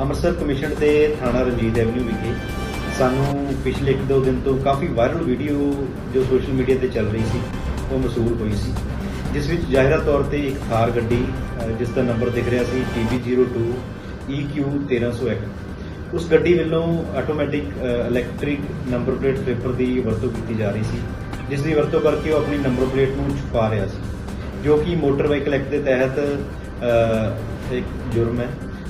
Amritsar commission ਦੇ ਥਾਣਾ Ranjit avenue ਵਿਖੇ ਸਾਨੂੰ ਪਿਛਲੇ ਇੱਕ ਦੋ ਦਿਨ ਤੋਂ ਕਾਫੀ ਵਾਇਰਲ ਵੀਡੀਓ ਜੋ ਸੋਸ਼ਲ ਮੀਡੀਆ ਤੇ ਚੱਲ ਰਹੀ ਸੀ, ਉਹ ਮਸੂਲ ਹੋਈ ਸੀ। ਜਿਸ ਵਿੱਚ ਜ਼ਾਹਿਰਾ ਤੌਰ ਤੇ ਇੱਕ ਥਾਰ ਗੱਡੀ ਜਿਸ ਦਾ ਨੰਬਰ ਦਿਖ ਰਿਹਾ ਸੀ TB02 EQ 1301 ਉਸ ਗੱਡੀ ਵੱਲੋਂ automatic electric number plate flipper ਦੀ ਵਰਤੋਂ ਕੀਤੀ ਜਾ ਰਹੀ ਸੀ, ਜਿਸ ਦੀ ਵਰਤੋਂ ਕਰਕੇ ਉਹ ਆਪਣੀ ਨੰਬਰ ਪਲੇਟ ਨੂੰ ਛੁਪਾ ਰਿਹਾ ਸੀ, ਜੋ ਕਿ ਮੋਟਰ ਵਾਹੀਕਲ ਐਕਟ ਦੇ ਤਹਿਤ ਇੱਕ ਜੁਰਮ ਹੈ।